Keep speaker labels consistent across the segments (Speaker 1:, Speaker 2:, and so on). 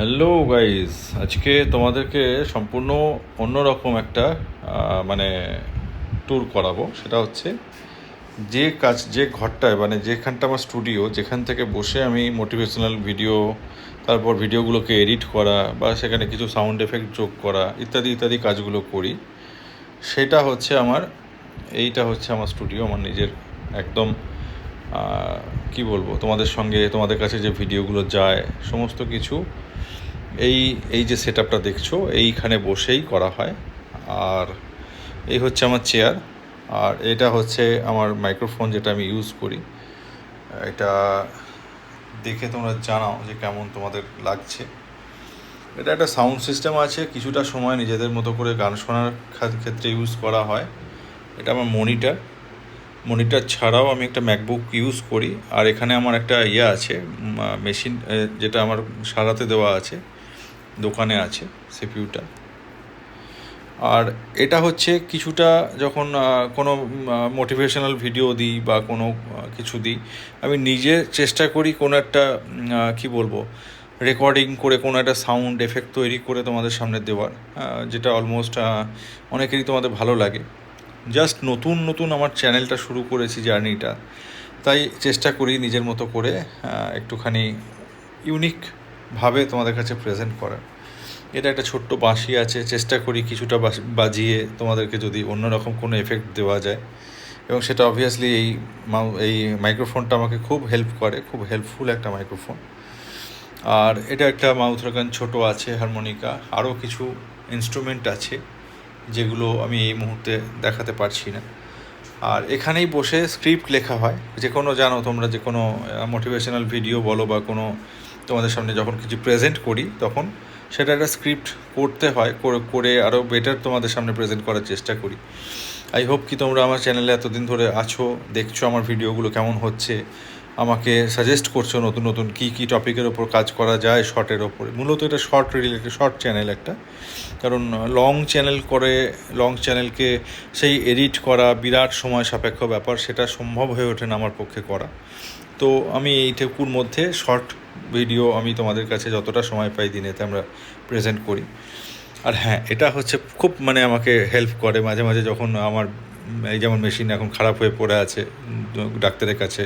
Speaker 1: Hello guys আজকে তোমাদেরকে সম্পূর্ণ অন্যরকম একটা মানে ট্যুর করাবো। সেটা হচ্ছে, যে কাজ, যে ঘরটায় মানে যেখানটা আমার স্টুডিও যেখান থেকে বসে আমি মোটিভেশনাল ভিডিও তারপর ভিডিওগুলোকে এডিট করা বা সেখানে কিছু সাউন্ড এফেক্ট যোগ করা, ইত্যাদি ইত্যাদি কাজগুলো করি। সেটা হচ্ছে আমার, এইটা হচ্ছে আমার স্টুডিও আমার নিজের একদম কি বলব, তোমাদের সঙ্গে, তোমাদের কাছে যে ভিডিওগুলো যায়, সমস্ত কিছু এই এই যে সেট আপটা দেখছ, এইখানে বসেই করা হয়। আর এই হচ্ছে আমার চেয়ার আর এটা হচ্ছে আমার মাইক্রোফোন যেটা আমি ইউজ করি। এটা দেখে তোমরা জানাও যে কেমন তোমাদের লাগছে। এটা একটা সাউন্ড সিস্টেম আছে, কিছুটা সময় নিজেদের মতো করে গান শোনার ক্ষেত্রে ইউজ করা হয়। এটা আমার মনিটর মনিটর ছাড়াও আমি একটা ম্যাকবুক ইউজ করি। আর এখানে আমার একটা ইয়ে আছে মেশিন যেটা আমার সারাতে দেওয়া আছে। দোকানে আছে সিপিউটা। আর এটা হচ্ছে কিছুটা যখন কোনো মোটিভেশনাল ভিডিও দিই বা কোনো কিছু দিই, আমি নিজে চেষ্টা করি কোনো একটা কি বলব রেকর্ডিং করে কোনো একটা সাউন্ড এফেক্ট তৈরি করে তোমাদের সামনে দেওয়ার যেটা অলমোস্ট অনেকেরই তোমাদের ভালো লাগে। জাস্ট নতুন নতুন আমার চ্যানেলটা শুরু করেছি জার্নিটা। তাই চেষ্টা করি নিজের মতো করে একটুখানি একটুখানি ইউনিকভাবে তোমাদের কাছে প্রেজেন্ট করার এটা একটা ছোট্ট বাঁশি আছে, চেষ্টা করি কিছুটা বাজিয়ে তোমাদেরকে যদি অন্যরকম কোনো এফেক্ট দেওয়া যায়। এবং সেটা অবভিয়াসলি এই এই মাইক্রোফোনটা আমাকে খুব হেল্প করে, খুব হেল্পফুল একটা মাইক্রোফোন আর এটা একটা মাউথ অর্গান ছোট আছে হারমোনিকা আরও কিছু ইনস্ট্রুমেন্ট আছে, যেগুলো আমি এই মুহূর্তে দেখাতে পারছি না। আর এখানেই বসে স্ক্রিপ্ট লেখা হয় যে কোনো জানো তোমরা যে কোনো মোটিভেশনাল ভিডিও বলো বা কোনো তোমাদের সামনে যখন কিছু প্রেজেন্ট করি, তখন সেটা একটা স্ক্রিপ্ট করতে হয়, করে- আরও বেটার তোমাদের সামনে প্রেজেন্ট করার চেষ্টা করি। আই হোপ কি তোমরা আমার চ্যানেলে এতদিন ধরে আছো, দেখছ আমার ভিডিওগুলো কেমন হচ্ছে, আমাকে সাজেস্ট করছ নতুন নতুন কী কী টপিকের ওপর কাজ করা যায় শর্টের ওপরে। মূলত এটা শর্ট রিলেটেড শর্ট চ্যানেল একটা। কারণ লং চ্যানেল করে লং চ্যানেলকে সেই এডিট করা বিরাট সময় সাপেক্ষ ব্যাপার, সেটা সম্ভব হয়ে ওঠে না আমার পক্ষে করা। তো আমি এইটুকুর মধ্যে শর্ট ভিডিও আমি তোমাদের কাছে যতটা সময় পাই দিনেতে আমরা প্রেজেন্ট করি। আর হ্যাঁ এটা হচ্ছে খুব মানে আমাকে হেল্প করে। মাঝে মাঝে যখন আমার, এই যেমন মেশিন এখন খারাপ হয়ে পড়ে আছে, ডাক্তারের কাছে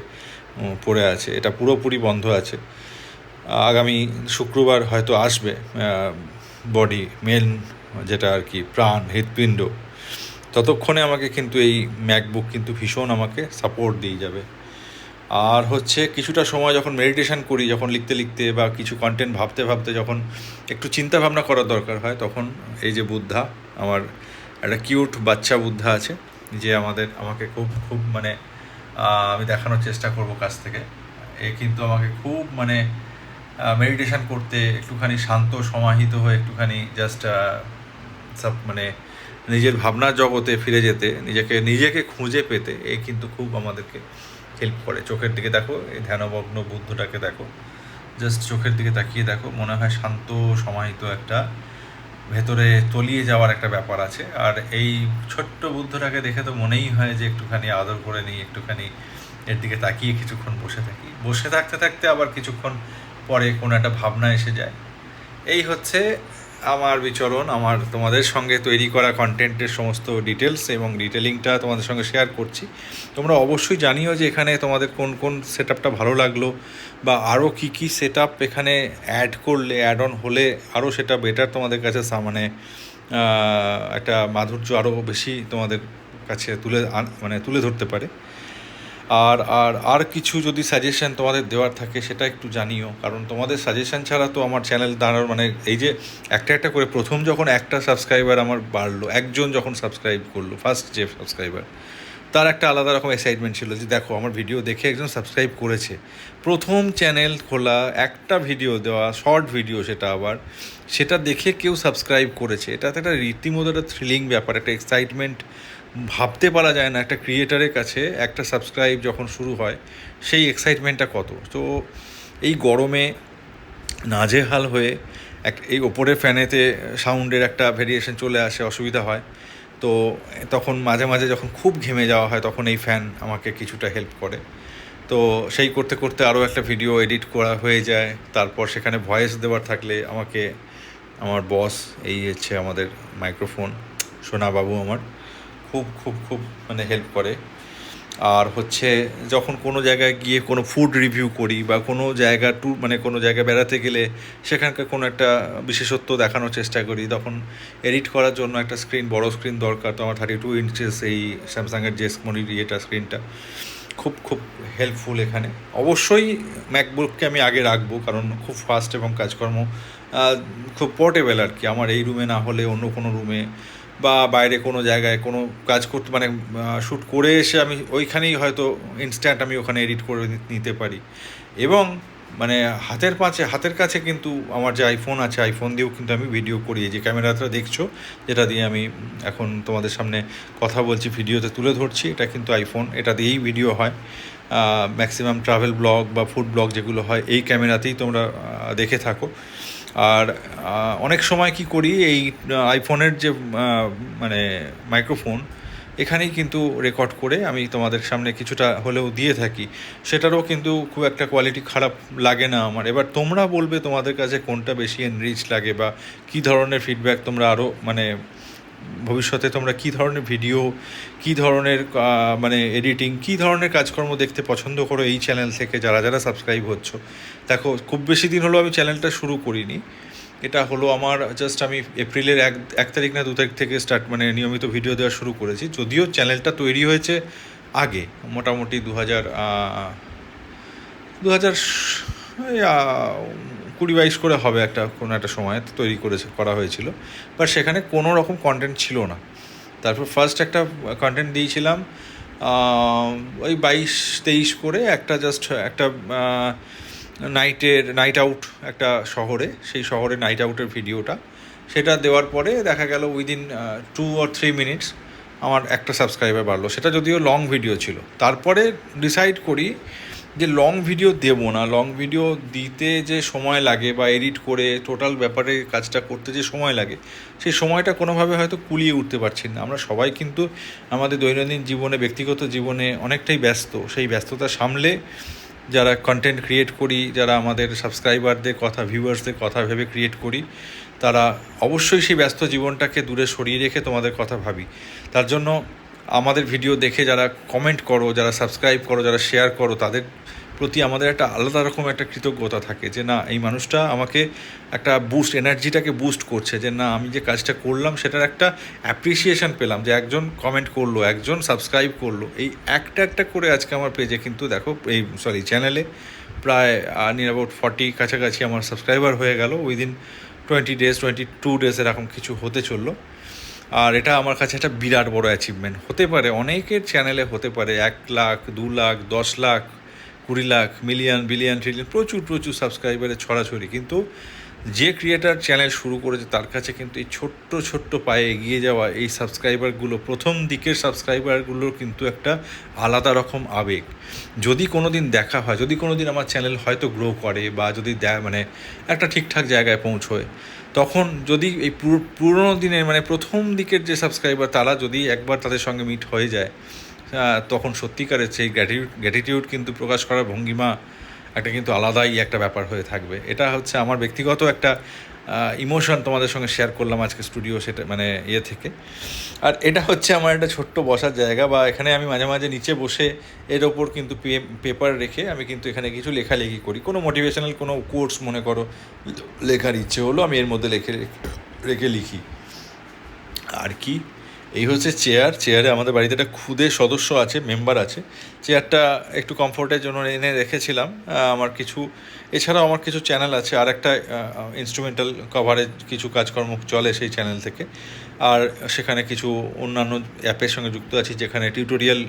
Speaker 1: পড়ে আছে, এটা পুরোপুরি বন্ধ আছে। আগামী শুক্রবার হয়তো আসবে বডি মেন যেটা আর কি, প্রাণ, হৃৎপিণ্ড। ততক্ষণে আমাকে কিন্তু এই ম্যাকবুক কিন্তু ভীষণ আমাকে সাপোর্ট দিয়ে যাবে। আর হচ্ছে কিছুটা সময় যখন মেডিটেশন করি, যখন লিখতে লিখতে বা কিছু কন্টেন্ট ভাবতে ভাবতে যখন একটু চিন্তা ভাবনা করার দরকার হয়, তখন এই যে বুদ্ধা, আমার একটা কিউট বাচ্চা বুদ্ধা আছে, যে আমাদের, আমাকে খুব খুব মানে আমি দেখানোর চেষ্টা করব কাছ থেকে। এ কিন্তু আমাকে খুব মানে মেডিটেশন করতে একটুখানি শান্ত, সমাহিত হয়ে একটুখানি জাস্ট সব মানে নিজের ভাবনার জগতে ফিরে যেতে, নিজেকে নিজেকে খুঁজে পেতে, এ কিন্তু খুব আমাদেরকে হেল্প করে। চোখের দিকে দেখো, এই ধ্যানমগ্ন বুদ্ধটাকে দেখো। জাস্ট চোখের দিকে তাকিয়ে দেখো। মনে হয় শান্ত, সমাহিত একটা, ভেতরে তলিয়ে যাওয়ার একটা ব্যাপার আছে। আর এই ছোট্ট বুদ্ধটাকে দেখে তো মনেই হয় যে একটুখানি আদর করে নিই, একটুখানি এর দিকে তাকিয়ে কিছুক্ষণ বসে থাকি। বসে থাকতে থাকতে আবার কিছুক্ষণ পরে কোনো একটা ভাবনা এসে যায়। এই হচ্ছে আমার বিচরণ, আমার তোমাদের সঙ্গে তৈরি করা কন্টেন্টের সমস্ত ডিটেলস এবং ডিটেলিংটা তোমাদের সঙ্গে শেয়ার করছি। তোমরা অবশ্যই জানিও যে এখানে তোমাদের কোন কোন সেট আপটা ভালো লাগল বা আরও কী কী সেট আপ এখানে অ্যাড করলে অ্যাড অন হলে আরও সেটা বেটার তোমাদের কাছে মানে একটা মাধুর্য আরও বেশি তোমাদের কাছে তুলে মানে তুলে ধরতে পারে। আর আর আর কিছু যদি সাজেশন তোমাদের দেওয়ার থাকে সেটা একটু জানিও। কারণ তোমাদের সাজেশন ছাড়া তো আমার চ্যানেল দাঁড়ানোর মানে এই যে একটা একটা করে প্রথম যখন একটা সাবস্ক্রাইবার আমার বাড়লো, একজন যখন সাবস্ক্রাইব করল ফার্স্ট যে সাবস্ক্রাইবার তার একটা আলাদা রকম এক্সাইটমেন্ট ছিল যে দেখো আমার ভিডিও দেখে একজন সাবস্ক্রাইব করেছে। প্রথম চ্যানেল খোলা, একটা ভিডিও দেওয়া শর্ট ভিডিও সেটা আবার, সেটা দেখে কেউ সাবস্ক্রাইব করেছে। এটাতে একটা রীতিমতো একটা থ্রিলিং ব্যাপার, একটা এক্সাইটমেন্ট ভাবতে পারা যায় না একটা ক্রিয়েটারের কাছে একটা সাবস্ক্রাইব যখন শুরু হয়, সেই এক্সাইটমেন্টটা কত? তো এই গরমে নাজেহাল হয়ে এক, এই ওপরের ফ্যানেতে সাউন্ডের একটা ভেরিয়েশন চলে আসে, অসুবিধা হয়। তো তখন মাঝে মাঝে যখন খুব ঘেমে যাওয়া হয়, তখন এই ফ্যান আমাকে কিছুটা হেল্প করে। তো সেই করতে করতে আরও একটা ভিডিও এডিট করা হয়ে যায়। তারপর সেখানে ভয়েস দেওয়ার থাকলে আমাকে, আমার বস এই হচ্ছে আমাদের মাইক্রোফোন সোনা বাবু আমার খুব খুব খুব মানে হেল্প করে। আর হচ্ছে যখন কোনো জায়গায় গিয়ে কোনো ফুড রিভিউ করি বা কোনো জায়গা টু মানে কোনো জায়গায় বেড়াতে গেলে সেখানকার কোনো একটা বিশেষত্ব দেখানোর চেষ্টা করি। তখন এডিট করার জন্য একটা স্ক্রিন বড় স্ক্রিন দরকার। তো আমার থার্টি টু ইঞ্চেস এই স্যামসাংয়ের যে মনির ইয়েটা স্ক্রিনটা খুব খুব হেল্পফুল এখানে। অবশ্যই ম্যাকবুককে আমি আগে রাখব কারণ খুব ফাস্ট এবং কাজকর্ম খুব পোর্টেবল আর কি। আমার এই রুমে না হলে অন্য কোনো রুমে বা বাইরে কোনো জায়গায় কোনো কাজ করতে মানে শ্যুট করে এসে আমি ওইখানেই হয়তো ইনস্ট্যান্ট আমি ওখানে এডিট করে নিতে পারি। এবং মানে হাতের পাশে হাতের কাছে কিন্তু আমার যে আইফোন আছে আইফোন দিয়েও কিন্তু আমি ভিডিও করি। যে ক্যামেরাটা দেখছ, যেটা দিয়ে আমি এখন তোমাদের সামনে কথা বলছি, ভিডিওতে তুলে ধরছি, এটা কিন্তু আইফোন এটা দিয়েই ভিডিও হয়। ম্যাক্সিমাম ট্রাভেল ব্লগ বা ফুড ব্লগ যেগুলো হয়, এই ক্যামেরাতেই তোমরা দেখে থাকো। আর অনেক সময় কি করি, এই আইফোনের যে মানে মাইক্রোফোন এখানেই কিন্তু রেকর্ড করে আমি তোমাদের সামনে কিছুটা হলেও দিয়ে থাকি। সেটারও কিন্তু খুব একটা কোয়ালিটি খারাপ লাগে না আমার। এবার তোমরা বলবে তোমাদের কাছে কোনটা বেশি এনরিচ লাগে বা কী ধরনের ফিডব্যাক তোমরা আরও মানে ভবিষ্যতে তোমরা কী ধরনের ভিডিও কী ধরনের মানে এডিটিং কী ধরনের কাজকর্ম দেখতে পছন্দ করো এই চ্যানেল থেকে যারা যারা সাবস্ক্রাইব হচ্ছ? দেখো, খুব বেশি দিন হলো আমি চ্যানেলটা শুরু করিনি। এটা হলো আমার জাস্ট আমি এপ্রিলের এক এক তারিখ না দু তারিখ থেকে স্টার্ট মানে নিয়মিত ভিডিও দেওয়া শুরু করেছি। যদিও চ্যানেলটা তৈরি হয়েছে আগে, মোটামুটি দু হাজার দু হাজার কুড়ি বাইশ করে হবে একটা কোনো একটা সময় তৈরি করেছে, করা হয়েছিল। বাট সেখানে কোনো রকম কন্টেন্ট ছিল না। তারপর ফার্স্ট একটা কন্টেন্ট দিয়েছিলাম ওই বাইশ তেইশ করে একটা জাস্ট একটা নাইটের নাইট আউট একটা শহরে, সেই শহরে নাইট আউটের ভিডিওটা। সেটা দেওয়ার পরে দেখা গেল within two or three minutes আমার একটা সাবস্ক্রাইবার বাড়লো। সেটা যদিও লং ভিডিও ছিল। তারপরে ডিসাইড করি যে লং ভিডিও দেবো না লং ভিডিও দিতে যে সময় লাগে বা এডিট করে টোটাল ব্যাপারে কাজটা করতে যে সময় লাগে সেই সময়টা কোনোভাবে হয়তো কুলিয়ে উঠতে পারছি না। আমরা সবাই কিন্তু আমাদের দৈনন্দিন জীবনে, ব্যক্তিগত জীবনে অনেকটাই ব্যস্ত। সেই ব্যস্ততা সামলে যারা কন্টেন্ট ক্রিয়েট করি, যারা আমাদের সাবস্ক্রাইবারদের কথা ভিউয়ার্সদের কথা ভেবে ক্রিয়েট করি, তারা অবশ্যই সেই ব্যস্ত জীবনটাকে দূরে সরিয়ে রেখে তোমাদের কথা ভাবি। তার জন্য আমাদের ভিডিও দেখে যারা কমেন্ট করো, যারা সাবস্ক্রাইব করো, যারা শেয়ার করো, তাদের প্রতি আমাদের একটা আলাদা রকম একটা কৃতজ্ঞতা থাকে যে, না, এই মানুষটা আমাকে একটা বুস্ট এনার্জিটাকে বুস্ট করছে যে, না, আমি যে কাজটা করলাম সেটার একটা অ্যাপ্রিসিয়েশন পেলাম যে, একজন কমেন্ট করল, একজন সাবস্ক্রাইব করল। এই একটা একটা করে আজকে আমার পেজে কিন্তু দেখো, এই সরি চ্যানেলে প্রায় নিয়ার অ্যাবাউট ফর্টি কাছাকাছি আমার সাবস্ক্রাইবার হয়ে গেল। Within twenty days twenty two days এরকম কিছু হতে চলল। আর এটা আমার কাছে একটা বিরাট বড় অ্যাচিভমেন্ট হতে পারে, অনেকের চ্যানেলে হতে পারে, এক লাখ, দু লাখ, দশ লাখ কুড়ি লাখ মিলিয়ন বিলিয়ন ট্রিলিয়ন প্রচুর প্রচুর সাবস্ক্রাইবারের ছড়াছড়ি। কিন্তু যে ক্রিয়েটার চ্যানেল শুরু করেছে, তার কাছে কিন্তু এই ছোট্ট ছোট্ট পায়ে এগিয়ে যাওয়া এই সাবস্ক্রাইবারগুলো প্রথম দিকের সাবস্ক্রাইবারগুলোর কিন্তু একটা আলাদা রকম আবেগ। যদি কোনো দিন দেখা হয়, যদি কোনো দিন আমার চ্যানেল হয়তো গ্রো করে বা যদি দেয় মানে একটা ঠিকঠাক জায়গায় পৌঁছয়, তখন যদি এই পুরো- পুরোনো দিনের মানে প্রথম দিকের যে সাবস্ক্রাইবার তারা যদি একবার তাদের সঙ্গে মিট হয়ে যায় তখন সত্যিকারের সেই গ্র্যাটিউড গ্র্যাটিটিউড কিন্তু প্রকাশ করার ভঙ্গিমা একটা কিন্তু আলাদাই একটা ব্যাপার হয়ে থাকবে। এটা হচ্ছে আমার ব্যক্তিগত একটা ইমোশন তোমাদের সঙ্গে শেয়ার করলাম আজকে স্টুডিও সেটা মানে ইয়ে থেকে। আর এটা হচ্ছে আমার একটা ছোট্ট বসার জায়গা বা এখানে আমি মাঝে মাঝে নিচে বসে এর ওপর কিন্তু পেপার রেখে আমি কিন্তু এখানে কিছু লেখালেখি করি। কোনো মোটিভেশনাল কোনো কোর্স মনে করো, লেখার ইচ্ছে হলো আমি এর মধ্যে রেখে রেখে লিখি। আর কি? এই হচ্ছে চেয়ার চেয়ারে আমাদের বাড়িতে একটা খুদে সদস্য আছে মেম্বার আছে। চেয়ারটা একটু কমফোর্টের জন্য এনে রেখেছিলাম। আমার কিছু, এছাড়াও আমার কিছু চ্যানেল আছে, আর একটা ইনস্ট্রুমেন্টাল কভারেজ কিছু কাজকর্ম চলে সেই চ্যানেল থেকে। আর সেখানে কিছু অন্যান্য অ্যাপের সঙ্গে যুক্ত আছি, যেখানে টিউটোরিয়াল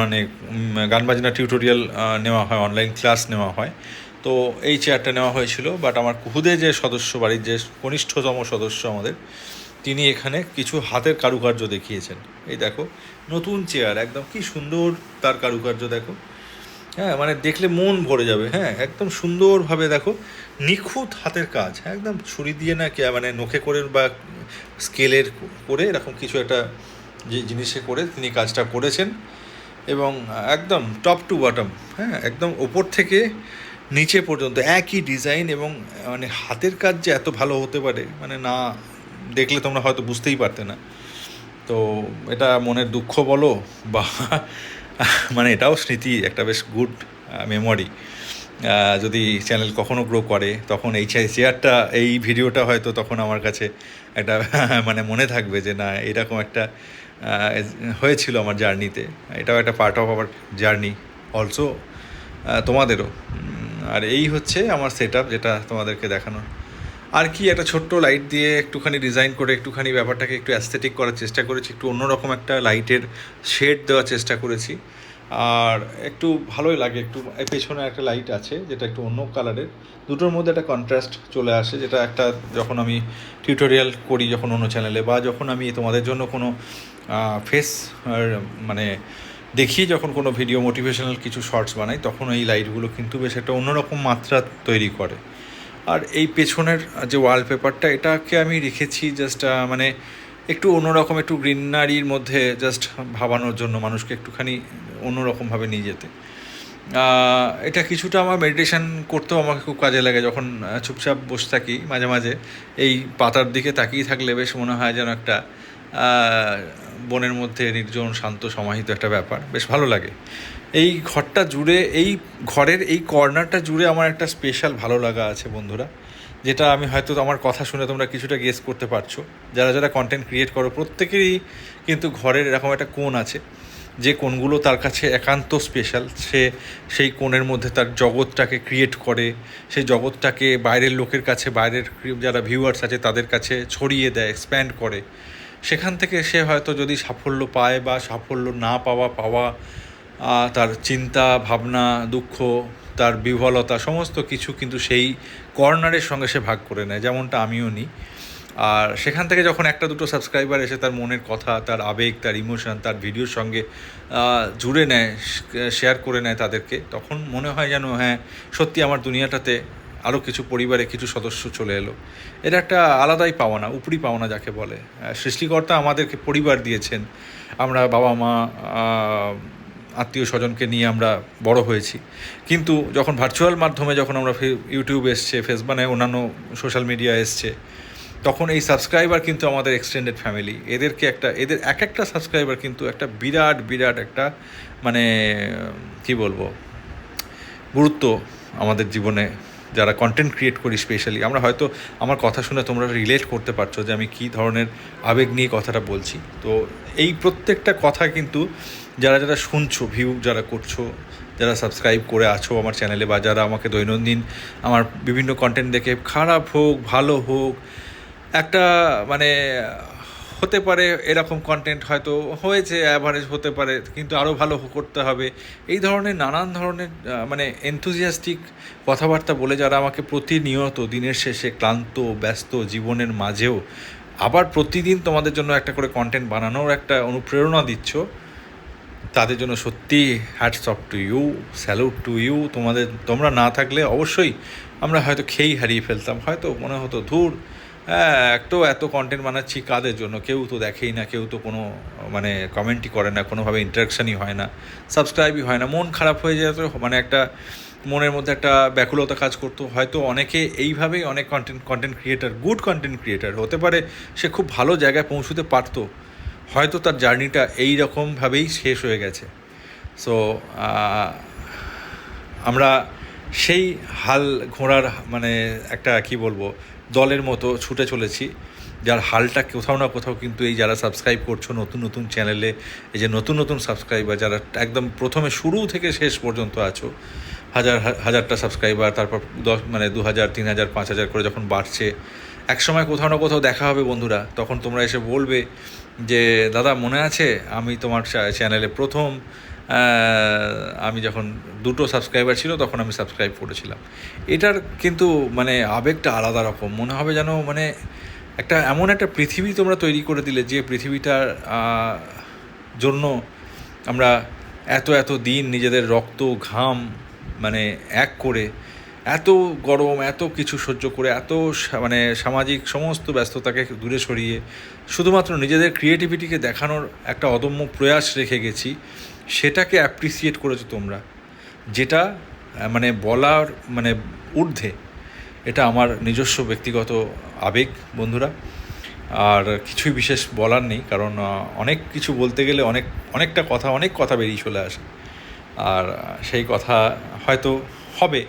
Speaker 1: মানে গান বাজনা টিউটোরিয়াল নেওয়া হয় অনলাইন ক্লাস নেওয়া হয়। তো এই চেয়ারটা নেওয়া হয়েছিল বাট আমার খুদে যে সদস্য, বাড়ির যে কনিষ্ঠতম সদস্য আমাদের এখানে কিছু হাতের কারুকার্য দেখিয়েছেন। এই দেখো, নতুন চেয়ার একদম কি সুন্দর তার কারুকার্য দেখো। হ্যাঁ মানে দেখলে মন ভরে যাবে হ্যাঁ একদম সুন্দরভাবে দেখো, নিখুঁত হাতের কাজ হ্যাঁ একদম ছুরি দিয়ে না কে মানে নখে করে বা স্কেলের করে এরকম কিছু একটা যে জিনিসে করে তিনি কাজটা করেছেন এবং একদম টপ টু বটম হ্যাঁ একদম ওপর থেকে নিচে পর্যন্ত একই ডিজাইন এবং মানে হাতের কাজ যে এত ভালো হতে পারে মানে না দেখলে তোমরা হয়তো বুঝতেই পারতে না। তো এটা মনের দুঃখ বলো বা মানে এটাও স্মৃতি, একটা বেশ গুড মেমোরি যদি চ্যানেল কখনো গ্রো করে, তখন এই চেয়ারটা এই ভিডিওটা হয়তো তখন আমার কাছে একটা মানে মনে থাকবে যে না, এরকম একটা হয়েছিল আমার জার্নিতে এটাও একটা part of our journey also তোমাদেরও। আর এই হচ্ছে আমার সেট যেটা তোমাদেরকে দেখানোর। আর কি একটা ছোট্ট লাইট দিয়ে একটুখানি ডিজাইন করে একটুখানি ব্যাপারটাকে একটু অ্যাস্থেটিক করার চেষ্টা করেছি, একটু অন্যরকম একটা লাইটের শেড দেওয়ার চেষ্টা করেছি। আর একটু ভালোই লাগে, একটু পেছনে একটা লাইট আছে যেটা একটু অন্য কালারের দুটোর মধ্যে একটা কন্ট্রাস্ট চলে আসে, যেটা একটা যখন আমি টিউটোরিয়াল করি যখন অন্য চ্যানেলে বা যখন আমি তোমাদের জন্য কোনো ফেস মানে দেখিয়ে যখন কোনো ভিডিও মোটিভেশনাল কিছু শর্টস বানাই, তখন এই লাইটগুলো কিন্তু বেশ একটা অন্যরকম মাত্রা তৈরি করে। আর এই পেছনের যে ওয়ালপেপারটা এটাকে আমি রেখেছি জাস্ট মানে একটু অন্যরকম, একটু গ্রিনারির মধ্যে জাস্ট ভাবানোর জন্য, মানুষকে একটুখানি অন্যরকমভাবে নিয়ে যেতে। এটা কিছুটা আমার মেডিটেশান করতেও আমাকে খুব কাজে লাগে, যখন চুপচাপ বসে থাকি মাঝে মাঝে, এই পাতার দিকে তাকিয়ে থাকলে বেশ মনে হয় যেন একটা বনের মধ্যে নির্জন, শান্ত, সমাহিত একটা ব্যাপার। বেশ ভালো লাগে। এই ঘরটা জুড়ে, এই ঘরের এই কর্নারটা জুড়ে আমার একটা স্পেশাল ভালো লাগা আছে বন্ধুরা, যেটা আমি হয়তো আমার কথা শুনে তোমরা কিছুটা গেস করতে পারছ। যারা যারা কন্টেন্ট ক্রিয়েট করো, প্রত্যেকেরই কিন্তু ঘরের এরকম একটা কোণ আছে, যে কোণগুলো তার কাছে একান্ত স্পেশাল সে সেই কোণের মধ্যে তার জগৎটাকে ক্রিয়েট করে, সেই জগৎটাকে বাইরের লোকের কাছে, বাইরের যারা ভিউয়ার্স আছে তাদের কাছে ছড়িয়ে দেয় এক্সপ্যান্ড করে। সেখান থেকে সে হয়তো যদি সাফল্য পায় বা সাফল্য না পাওয়া পাওয়া তার চিন্তা, ভাবনা, দুঃখ, তার বিহ্বলতা, সমস্ত কিছু কিন্তু সেই কর্নারের সঙ্গে সে ভাগ করে নেয়, যেমনটা আমিও নিই। আর সেখান থেকে যখন একটা দুটো সাবস্ক্রাইবার এসে তার মনের কথা, তার আবেগ, তার ইমোশন তার ভিডিওর সঙ্গে জুড়ে নেয় শেয়ার করে নেয় তাদেরকে, তখন মনে হয় যেন হ্যাঁ সত্যি আমার দুনিয়াটাতে আরও কিছু পরিবারে কিছু সদস্য চলে এলো। এটা একটা আলাদাই পাওনা, উপরি পাওনা যাকে বলে। সৃষ্টিকর্তা আমাদেরকে পরিবার দিয়েছেন। আমরা বাবা মা আত্মীয় স্বজনকে নিয়ে আমরা বড় হয়েছি। কিন্তু যখন ভার্চুয়াল মাধ্যমে যখন আমরা ইউটিউব এসছে ফেস মানে অন্যান্য সোশ্যাল মিডিয়া এসছে, তখন এই সাবস্ক্রাইবার কিন্তু আমাদের এক্সটেন্ডেড ফ্যামিলি এদেরকে একটা, এদের এক একটা সাবস্ক্রাইবার কিন্তু একটা বিরাট বিরাট একটা মানে কি বলব, গুরুত্ব আমাদের জীবনে যারা কন্টেন্ট ক্রিয়েট করি স্পেশালি আমরা হয়তো আমার কথা শুনে তোমরা রিলেট করতে পারছ যে আমি কী ধরনের আবেগ নিয়ে কথাটা বলছি। তো এই প্রত্যেকটা কথা কিন্তু যারা যারা শুনছো ভিউ যারা করছ, যারা সাবস্ক্রাইব করে আছো আমার চ্যানেলে বা যারা আমাকে দৈনন্দিন আমার বিভিন্ন কন্টেন্ট দেখে, খারাপ হোক, ভালো হোক, একটা মানে হতে পারে এরকম কন্টেন্ট হয়তো হয়েছে অ্যাভারেজ হতে পারে, কিন্তু আরও ভালো করতে হবে। এই ধরনের নানান ধরনের মানে এনথুজিয়াস্টিক কথাবার্তা বলে যারা আমাকে প্রতিনিয়ত দিনের শেষে ক্লান্ত, ব্যস্ত জীবনের মাঝেও আবার প্রতিদিন তোমাদের জন্য একটা করে কন্টেন্ট বানানোর একটা অনুপ্রেরণা দিচ্ছ, তাদের জন্য সত্যি hats off to you salute to you তোমাদের, তোমরা না থাকলে অবশ্যই আমরা হয়তো খেয়েই হারিয়ে ফেলতাম। হয়তো মনে হতো, ধুর হ্যাঁ একটু এত কন্টেন্ট বানাচ্ছি কাদের জন্য? কেউ তো দেখেই না, কেউ তো কোনো মানে কমেন্টই করে না, কোনোভাবে ইন্টারাকশানই হয় না সাবস্ক্রাইবই হয় না, মন খারাপ হয়ে যেত মানে একটা মনের মধ্যে একটা ব্যাকুলতা কাজ করতো। হয়তো অনেকে এইভাবেই অনেক content content creator good content creator হতে পারে, সে খুব ভালো জায়গায় পৌঁছতে পারতো। হয়তো তার জার্নিটা এই রকমভাবেই শেষ হয়ে গেছে। সো আমরা সেই হাল ঘোড়ার মানে একটা, কি বলব দলের মতো ছুটে চলেছি। যার হালটা কোথাও না কোথাও কিন্তু এই যারা সাবস্ক্রাইব করছ, নতুন নতুন চ্যানেলে এই যে নতুন নতুন সাবস্ক্রাইবার যারা একদম প্রথমে শুরু থেকে শেষ পর্যন্ত আছো, হাজার, হাজারটা সাবস্ক্রাইবার তারপর দশ মানে দু হাজার, তিন হাজার, পাঁচ হাজার করে যখন বাড়ছে এক সময় কোথাও না কোথাও দেখা হবে বন্ধুরা, তখন তোমরা এসে বলবে যে, দাদা, মনে আছে আমি তোমার চ্যানেলে প্রথম আমি যখন দুটো সাবস্ক্রাইবার ছিল, তখন আমি সাবস্ক্রাইব করেছিলাম। এটার কিন্তু মানে আবেগটা আলাদা রকম। মনে হবে যেন মানে একটা এমন একটা পৃথিবী তোমরা তৈরি করে দিলে, যে পৃথিবীটার জন্য আমরা এত এত দিন নিজেদের রক্ত, ঘাম মানে এক করে এত গরম, এত কিছু সহ্য করে, এত মানে সামাজিক সমস্ত ব্যস্ততাকে দূরে সরিয়ে শুধুমাত্র নিজেদের ক্রিয়েটিভিটিকে দেখানোর একটা অদম্য প্রয়াস রেখে গেছি। সেটাকে অ্যাপ্রিসিয়েট করেছ তোমরা। যেটা মানে বলার মানে ঊর্ধ্বে, এটা আমার নিজস্ব ব্যক্তিগত আবেগ, বন্ধুরা। আর কিছুই বিশেষ বলার নেই, কারণ অনেক কিছু বলতে গেলে অনেক, অনেকটা কথা, অনেক কথা বেরিয়ে চলে আসে। আর সেই কথা হয়তো হবে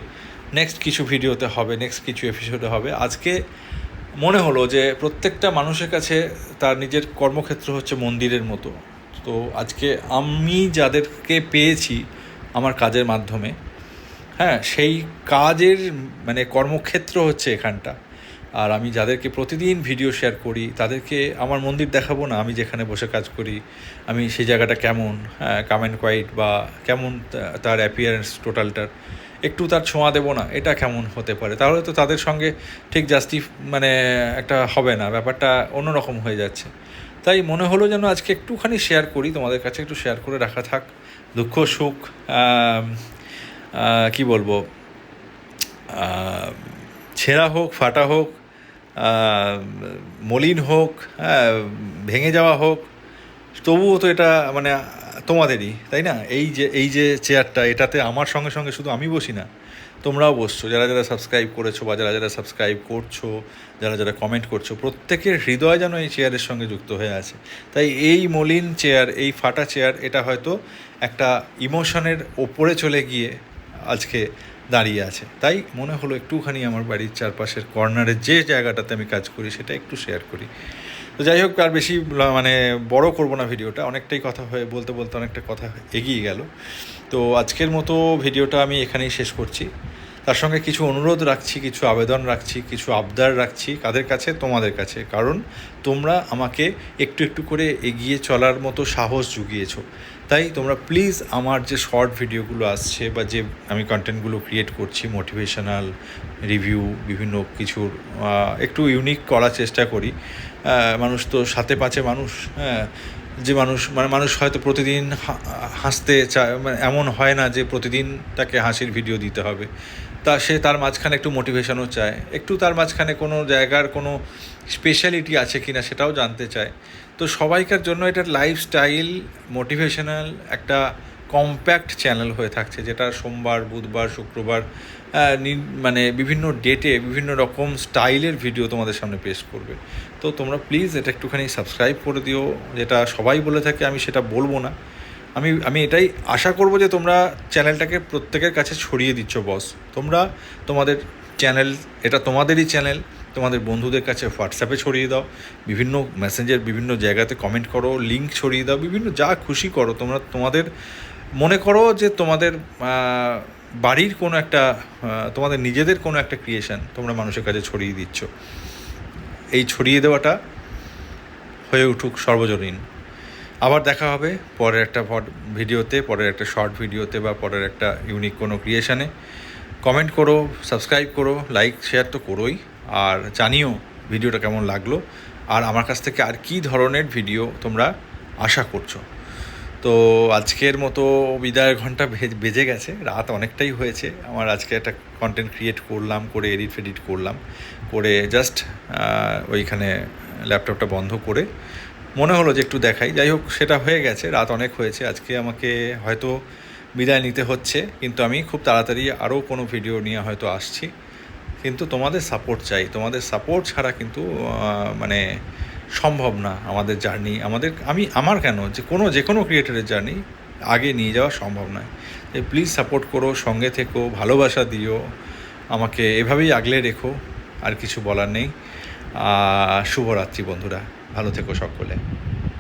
Speaker 1: নেক্সট কিছু ভিডিওতে হবে নেক্সট কিছু এপিসোডে হবে। আজকে মনে হলো যে প্রত্যেকটা মানুষের কাছে তার নিজের কর্মক্ষেত্র হচ্ছে মন্দিরের মতো। তো আজকে আমি যাদেরকে পেয়েছি আমার কাজের মাধ্যমে হ্যাঁ সেই কাজের মানে কর্মক্ষেত্র হচ্ছে এখানটা। আর আমি যাদেরকে প্রতিদিন ভিডিও শেয়ার করি, তাদেরকে আমার মন্দির দেখাবো না, আমি যেখানে বসে কাজ করি, আমি সেই জায়গাটা কেমন হ্যাঁ কামেন্ট কোয়াইট বা কেমন তার অ্যাপিয়ারেন্স টোটালটার একটু তার ছোঁয়া দেবো না, এটা কেমন হতে পারে? তাহলে তো তাদের সঙ্গে ঠিক জাস্টি মানে একটা হবে না, ব্যাপারটা অন্যরকম হয়ে যাচ্ছে। তাই মনে হলো যেন আজকে একটুখানি শেয়ার করি, তোমাদের কাছে একটু শেয়ার করে রাখা থাক, দুঃখ, সুখ কি বলব ছেঁড়া হোক, ফাটা হোক মলিন হোক হ্যাঁ ভেঙে যাওয়া হোক, তবুও তো এটা মানে তোমাদেরই, তাই না? এই যে এই যে চেয়ারটা এটাতে আমার সঙ্গে সঙ্গে শুধু আমি বসি না তোমরাও বসছো, যারা যারা সাবস্ক্রাইব করেছ বা যারা যারা সাবস্ক্রাইব করছ, যারা যারা কমেন্ট করছ, প্রত্যেকের হৃদয় যেন এই চেয়ারের সঙ্গে যুক্ত হয়ে আছে। তাই এই মলিন চেয়ার এই ফাটা চেয়ার এটা হয়তো একটা ইমোশনের ওপরে চলে গিয়ে আজকে দাঁড়িয়ে আছে। তাই মনে হলো একটুখানি আমার বাড়ির চারপাশের কর্নারের যে জায়গাটাতে আমি কাজ করি, সেটা একটু শেয়ার করি। তো যাই হোক, আর বেশি মানে বড় করব না ভিডিওটা, অনেকটাই কথা হয়ে, বলতে বলতে অনেকটা কথা এগিয়ে গেল। তো আজকের মতো ভিডিওটা আমি এখানেই শেষ করছি। তার সঙ্গে কিছু অনুরোধ রাখছি, কিছু আবেদন রাখছি, কিছু আবদার রাখছি কাদের কাছে? তোমাদের কাছে। কারণ তোমরা আমাকে একটু একটু করে এগিয়ে চলার মতো সাহস জুগিয়েছো। তাই তোমরা প্লিজ আমার যে শর্ট ভিডিওগুলো আসছে বা যে আমি কন্টেন্টগুলো ক্রিয়েট করছি মোটিভেশনাল রিভিউ বিভিন্ন কিছুর একটু ইউনিক করার চেষ্টা করি। মানুষ তো সাথে পাঁচে মানুষ হ্যাঁ। যে মানুষ মানে মানুষ হয়তো প্রতিদিন হাসতে চায় মানে এমন হয় না যে প্রতিদিন তাকে হাসির ভিডিও দিতে হবে। তা সে তার মাঝখানে একটু মোটিভেশনও চায়। একটু তার মাঝখানে কোনো জায়গার কোনো স্পেশালিটি আছে কি না সেটাও জানতে চায়। তো সবাইকার জন্য এটার লাইফস্টাইল মোটিভেশনাল একটা কম্প্যাক্ট চ্যানেল হয়ে থাকছে, যেটা সোমবার, বুধবার, শুক্রবার মানে বিভিন্ন ডেটে বিভিন্ন রকম স্টাইলের ভিডিও তোমাদের সামনে পেশ করবে। তো তোমরা প্লিজ এটা একটুখানি সাবস্ক্রাইব করে দিও, যেটা সবাই বলে থাকে, আমি সেটা বলব না। আমি আমি এটাই আশা করব যে তোমরা চ্যানেলটাকে প্রত্যেকের কাছে ছড়িয়ে দিচ্ছ বস তোমরা তোমাদের চ্যানেল এটা তোমাদেরই চ্যানেল তোমাদের বন্ধুদের কাছে হোয়াটসঅ্যাপে ছড়িয়ে দাও, বিভিন্ন মেসেঞ্জের বিভিন্ন জায়গাতে কমেন্ট করো লিঙ্ক ছড়িয়ে দাও, বিভিন্ন যা খুশি করো, তোমরা তোমাদের মনে করো যে তোমাদের বাড়ির কোনো একটা তোমাদের নিজেদের কোনো একটা ক্রিয়েশন তোমরা মানুষের কাছে ছড়িয়ে দিচ্ছ। এই ছড়িয়ে দেওয়াটা হয়ে উঠুক সর্বজনীন। আবার দেখা হবে পরের একটা ভড- ভিডিওতে পরের একটা শর্ট ভিডিওতে বা পরের একটা ইউনিক কোনো ক্রিয়েশানে কমেন্ট করো সাবস্ক্রাইব করো লাইক শেয়ার তো করোই। আর জানিও ভিডিওটা কেমন লাগল। আর আমার কাছ থেকে আর কী ধরনের ভিডিও তোমরা আশা করছ। তো আজকের মতো বিদায়ের ঘণ্টা বেজে গেছে, রাত অনেকটাই হয়েছে। আমার আজকে একটা কন্টেন্ট ক্রিয়েট করলাম, করে এডিট ফেডিট করলাম, করে জাস্ট ওইখানে ল্যাপটপটা বন্ধ করে মনে হলো যে একটু দেখাই। যাই হোক, সেটা হয়ে গেছে, রাত অনেক হয়েছে। আজকে আমাকে হয়তো বিদায় নিতে হচ্ছে, কিন্তু আমি খুব তাড়াতাড়ি আরও কোনো ভিডিও নিয়ে হয়তো আসছি। কিন্তু তোমাদের সাপোর্ট চাই। তোমাদের সাপোর্ট ছাড়া কিন্তু মানে সম্ভব না আমাদের জার্নি। আমাদের, আমি, আমার কেন? যে কোনো যে কোনো ক্রিয়েটারের জার্নি আগে নিয়ে যাওয়া সম্ভব নয়। তাই প্লিজ সাপোর্ট করো, সঙ্গে থেকো, ভালোবাসা দিও, আমাকে এভাবেই আগলে রেখো, আর কিছু বলার নেই। শুভরাত্রি বন্ধুরা। ভালো থেকো সকলে।